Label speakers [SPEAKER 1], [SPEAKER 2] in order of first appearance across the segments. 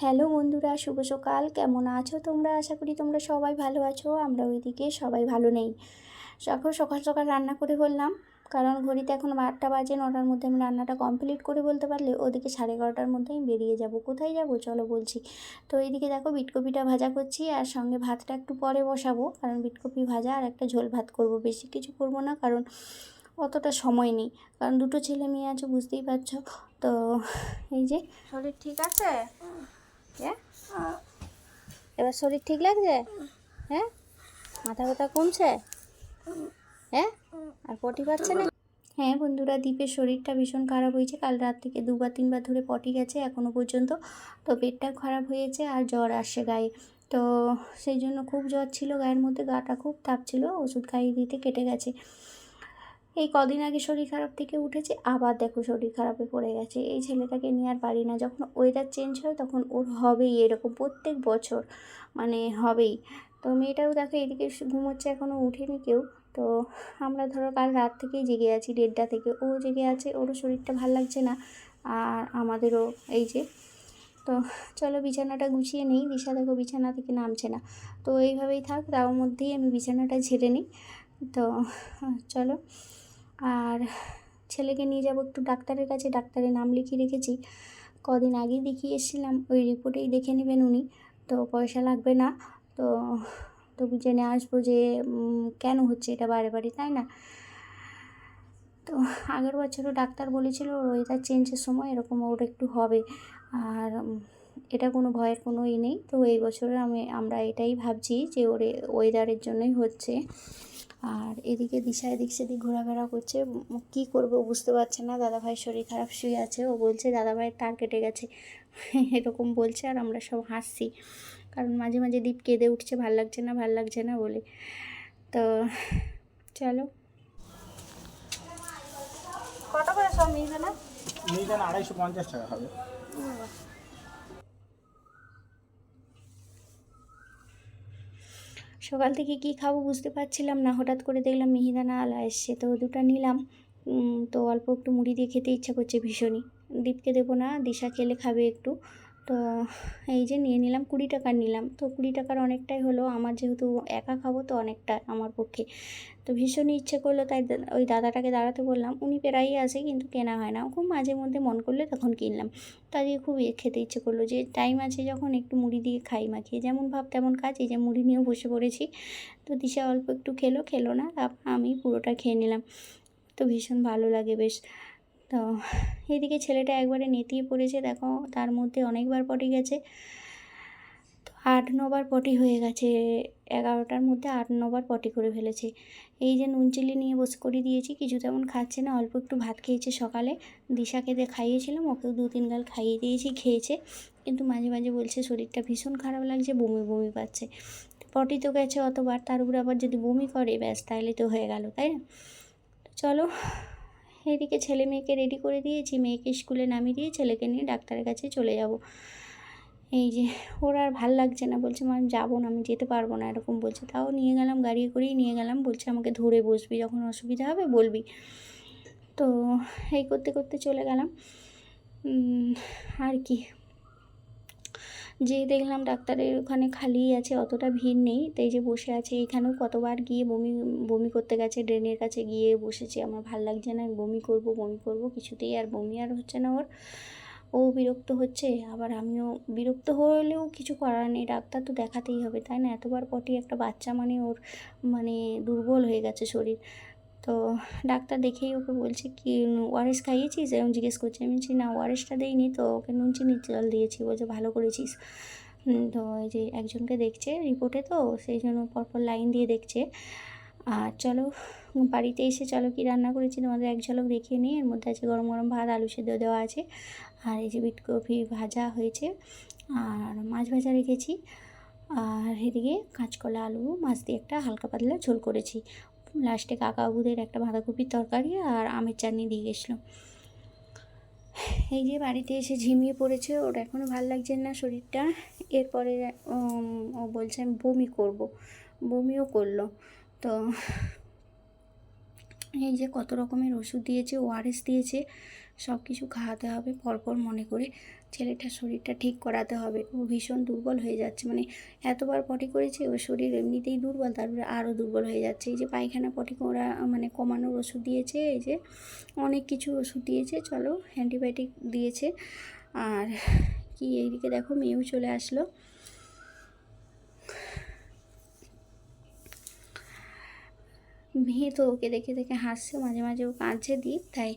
[SPEAKER 1] Hello বন্ধুরা, শুভ সকাল। কেমন আছো তোমরা? আশা করি তোমরা সবাই ভালো আছো আমরা ওইদিকে সবাই ভালো নেই। এখন সকাল সকাল রান্না করে বললাম কারণ ঘড়িতে এখন আটটা বাজে, নটার মধ্যে আমি রান্নাটা কমপ্লিট করে বলতে পারলে ওদিকে সাড়ে এগারোটার মধ্যে আমি বেরিয়ে যাব। কোথায় যাব? চলো বলছি। তো এইদিকে দেখো, বিটকপিটা ভাজা করছি, আর সঙ্গে ভাতটা একটু পরে বসাবো, কারণ বিটকপি ভাজা আর একটা ঝোল ভাত করব। বেশি কিছু করব না, কারণ অতটা সময় নেই। কারণ দুটো ছেলে মেয়ে আছে, বুঝতেই পারছ। তো এই যে। শরীর ঠিক আছে? হ্যাঁ। এবার শরীর ঠিক লাগছে? হ্যাঁ? মাথা ব্যথা কমছে? হ্যাঁ? আর পটি পাচ্ছে না? হ্যাঁ বন্ধুরা দ্বীপের শরীরটা ভীষণ খারাপ হয়েছে। কাল রাত থেকে দুবার তিনবার ধরে পটি গেছে এখনও পর্যন্ত। তো পেটটা খারাপ হয়েছে আর জ্বর আসছে গায়ে। তো সেই জন্য খুব জ্বর ছিল গায়ের মধ্যে গাটা খুব তাপ ছিল ওষুধ খাইয়ে দিতে কেটে গেছে। এই কদিন আগে শরীর খারাপ থেকে উঠেছে, আবার দেখো শরীর খারাপে পড়ে গেছে। এই ছেলেটাকে নিয়ে আর পারি না, যখন ওয়েদার চেঞ্জ হয় তখন ওর হবেই এরকম প্রত্যেক বছর মানে হবেই। তো মেয়েটাও দেখো এদিকে ঘুমোচ্ছে এখনও উঠেনি কেউ। তো আমরা ধরো কাল রাত থেকেই জেগে আছি, দেড়টা থেকে। ও জেগে আছে, ওরও শরীরটা ভালো লাগছে না, আর আমাদেরও এই যে। তো চলো বিছানাটা গুছিয়ে নেই, দিশা দেখো বিছানা থেকে নামছে না। তো এইভাবেই থাক তার মধ্যেই আমি বিছানাটা ঝেড়ে নিই। তো চলো। আর ছেলেকে নিয়ে যাব একটু ডাক্তারের কাছে, ডাক্তারের নাম লিখিয়ে রেখেছি। কদিন আগেই দেখিয়ে এসেছিলাম, ওই রিপোর্টেই দেখে নেবেন উনি। তো পয়সা লাগবে না, তো তবু জেনে আসব যে কেন হচ্ছে এটা বারে বারে, তাই না? তো আগের বছরও ডাক্তার বলেছিল ওয়েদার চেঞ্জের সময় এরকম ওর একটু হবে। আর এটা কোনো ভয়ের কোনো ই নেই। তো এই বছরে আমি, আমরা এটাই ভাবছি যে ওর ওয়েদারের জন্যই হচ্ছে। আর এদিকে দিশা এদিক সেদিক ঘোরাফেরা করছে। কি করবে বুঝতে পারছে না। দাদাভাই শরীর খারাপ শুয়ে আছে। ও বলছে দাদাভাইয়ের তার কেটে গেছে। এরকম বলছে আর আমরা সব হাসছি। কারণ মাঝে মাঝে দীপ কেঁদে উঠছে ভালো লাগছে না ভালো লাগছে না বলে। তো চলো। কত করে সব মিহিদানা
[SPEAKER 2] মিহিদানা আড়াইশো পঞ্চাশ টাকা হবে।
[SPEAKER 1] সকাল থেকে কি খাব বুঝতে পারছিলাম না। হঠাৎ করে দেখলাম মিহিদানা আলা এসছে তো দুটো নিলাম। তো অল্প একটু মুড়ি দিয়ে খেতে ইচ্ছা করছে ভীষণই। দীপকে দেবো না, দিশা খেলে খাবে একটু। তো এই যে নিয়ে নিলাম কুড়ি টাকার নিলাম। তো কুড়ি টাকার অনেকটাই হলো, আমার যেহেতু একা খাব তো অনেকটা আমার পক্ষে। তো ভীষণই ইচ্ছে করল তাই ওই দাদাটাকে দাঁড়াতে বললাম। উনি প্রায়ই আসে কিন্তু কেনা হয় না। খুব মাঝে মধ্যে মন করলে তখন কিনলাম। তাই খুব খেতে ইচ্ছে করল যে টাইম আছে যখন একটু মুড়ি দিয়ে খাই মাখিয়ে। যেমন ভাব তেমন কাজ, এই যে মুড়ি নিয়েও বসে পড়েছি। তো দিশা অল্প একটু খেলো খেলো না, তারপর আমি পুরোটা খেয়ে নিলাম। তো ভীষণ ভালো লাগে বেশ। তো এদিকে ছেলেটা একবারে নেতিয়ে পড়েছে, দেখো তার মধ্যে অনেকবার পটি গেছে। তো আট, নবার পটি হয়ে গেছে, এগারোটার মধ্যে আট, নবার পটি করে ফেলেছে। এই যে নুন চিলি নিয়ে বসে করে দিয়েছি, কিছু তেমন খাচ্ছে না, অল্প একটু ভাত খেয়েছে সকালে। দিশাকে দিয়ে খাইয়েছিলাম, ওকেও দু তিন গাল খাইয়ে দিয়েছি, খেয়েছে। কিন্তু মাঝে মাঝে বলছে, শরীরটা ভীষণ খারাপ লাগছে, বমি বমি পাচ্ছে। পটি তো গেছে অতবার, তার উপরে আবার যদি বমি করে, ব্যাস তাহলে তো হয়ে গেল, তাই না? চলো এদিকে ছেলে মেয়েকে রেডি করে দিয়েছি, মেয়েকে স্কুলে নামিয়ে দিয়ে ছেলেকে নিয়ে ডাক্তারের কাছে চলে যাব। এই যে, ওর আর ভালো লাগছে না, বলছে, মা যাব না, আমি যেতে পারব না, এরকম বলছে। তাও নিয়ে গেলাম গাড়ি করেই নিয়ে গেলাম, বলছে, আমাকে ধরে বসবি, যখন অসুবিধা হবে বলবি। তো এই করতে করতে চলে গেলাম। আর কি যে দেখলাম ডাক্তারের ওখানে খালি আছে, অতটা ভিড় নেই। তাই যে বসে আছে, এখানেও কতবার গিয়ে বমি বমি করতে গেছে, ড্রেনের কাছে গিয়ে বসেছে। আমার ভালো লাগছে না বমি করব বমি করব, কিছুতেই আর বমি আর হচ্ছে না ওর। ও বিরক্ত হচ্ছে, আবার আমিও বিরক্ত হলেও কিছু করার নেই, ডাক্তার তো দেখাতেই হবে, তাই না? এতবার পটি একটা বাচ্চা মানে ওর মানে দুর্বল হয়ে গেছে শরীর। তো ডাক্তার দেখেই ওকে বলছে কি ওআরএস খাইয়েছিস? এরকম জিজ্ঞেস করছে। আমি বলছি, না ওআরএসটা দিইনি তো, ওকে নুন চিনির জল দিয়েছি। বলছে, ভালো করেছিস। তো এই যে একজনকে দেখছে রিপোর্টে তো, সেই জন্য পরপর লাইন দিয়ে দেখছে। আর চলো, বাড়িতে এসে চলো, কি রান্না করেছি তোমাদের এক ঝলক দেখিয়ে নিই। এর মধ্যে আছে গরম গরম ভাত, আলু সেদ্ধ দেওয়া আছে। আর এই যে বিটকপি ভাজা হয়েছে। আর মাছ ভাজা রেখেছি। আর এদিকে কাঁচকলা, আলু, মাছ দিয়ে একটা হালকা পাতলা ঝোল করেছি। লাস্টে কাকা কাকাবুদের একটা বাঁধাকপির তরকারি আর আমের চাটনি দিয়ে গেছিল। এই যে বাড়িতে এসে ঝিমিয়ে পড়েছে, ওর এখনও ভালো লাগছে না শরীরটা। এরপরে ও বলছে, আমি বমি করব। বমিও করল। তো এই যে কত রকমের ওষুধ দিয়েছে ওআরএস দিয়েছে সব কিছু খাওয়াতে হবে পরপর মনে করে ছেলেটার শরীরটা ঠিক করাতে হবে। ও ভীষণ দুর্বল হয়ে যাচ্ছে মানে এতবার পটি করেছে, ওর শরীর এমনিতেই দুর্বল, তারপরে আরও দুর্বল হয়ে যাচ্ছে। এই যে পায়খানা পটি করা মানে কমানোর ওষুধ দিয়েছে, এই যে অনেক কিছু ওষুধ দিয়েছে, চলো অ্যান্টিবায়োটিক দিয়েছে। আর কি এইদিকে দেখো, মেয়েও চলে আসলো। মেয়ে তো ওকে দেখে দেখে হাসছে, মাঝে মাঝে ও কাঁদছে দ্বীপ তাই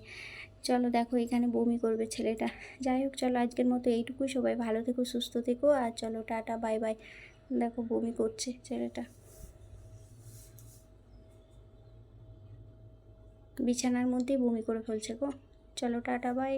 [SPEAKER 1] চলো দেখো এখানে বমি করবে ছেলেটা। যাই হোক, চলো আজকের মতো এইটুকুই, সবাই ভালো থেকো, সুস্থ থেকো, আর চলো টাটা, বাই বাই। দেখো বমি করছে ছেলেটা। বিছানার মধ্যেই বমি করে ফেলছে গো। চলো টাটা, বাই।